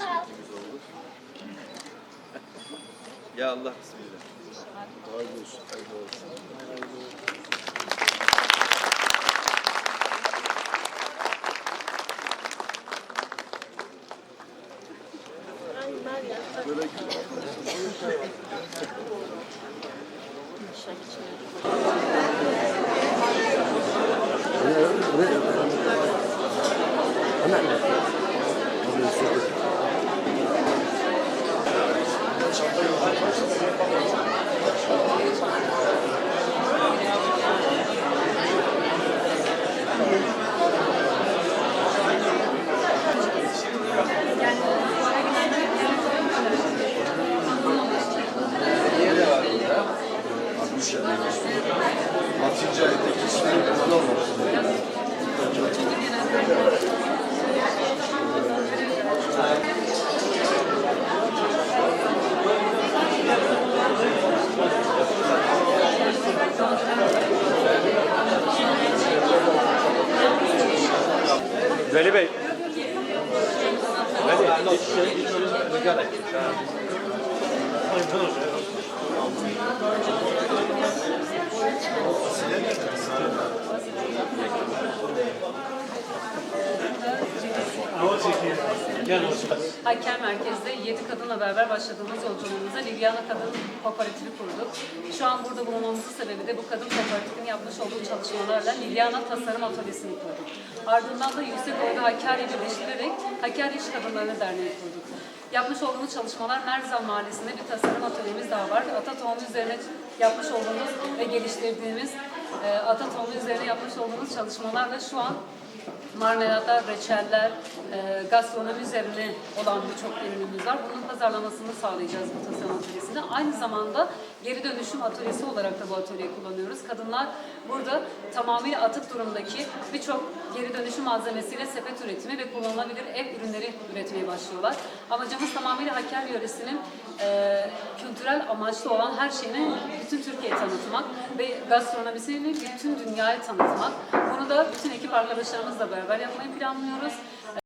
hizmetimiz olur. ya Allah bismillah. Hayırlı olsun. Hayırlı olsun. Böyle Niye ションという Veli Bey. Haker Merkez'de 7 kadınla beraber başladığımız yolculuğumuza Livyana Kadın Kooperatifi kurduk. Şu an burada bulunmamızın sebebi de bu kadın kooperatifin yapmış olduğu çalışmalarla Livyana Tasarım Atölyesi'ni kurduk. Ardından da Yüksek Ordu Hakkari'yi birleştirerek Hakkari İş Kadınları Derneği kurduk. Yapmış olduğumuz çalışmalar Merzal Mahallesi'nde bir tasarım atölyemiz daha var. Ata tohumu üzerine yapmış olduğumuz ve geliştirdiğimiz e, ata tohumu üzerine yapmış olduğumuz çalışmalarla şu an marmelatlar, reçeller, e, gastronomi üzerine olan birçok ürünümüz var. Bunun pazarlamasını sağlayacağız bu tasarım atölyesinde. Aynı zamanda geri dönüşüm atölyesi olarak da bu atölyeyi kullanıyoruz. Kadınlar burada tamamıyla atık durumdaki birçok geri dönüşüm malzemesiyle sepet üretimi ve kullanılabilir ev ürünleri üretmeye başlıyorlar. Amacımız tamamıyla Hakkari yöresinin e, kültürel amaçlı olan her şeyini bütün Türkiye'ye tanıtmak ve gastronomisini bütün dünyaya tanıtmak. Bunu da bütün ekip arkadaşlarımızla beraber yapmayı planlıyoruz.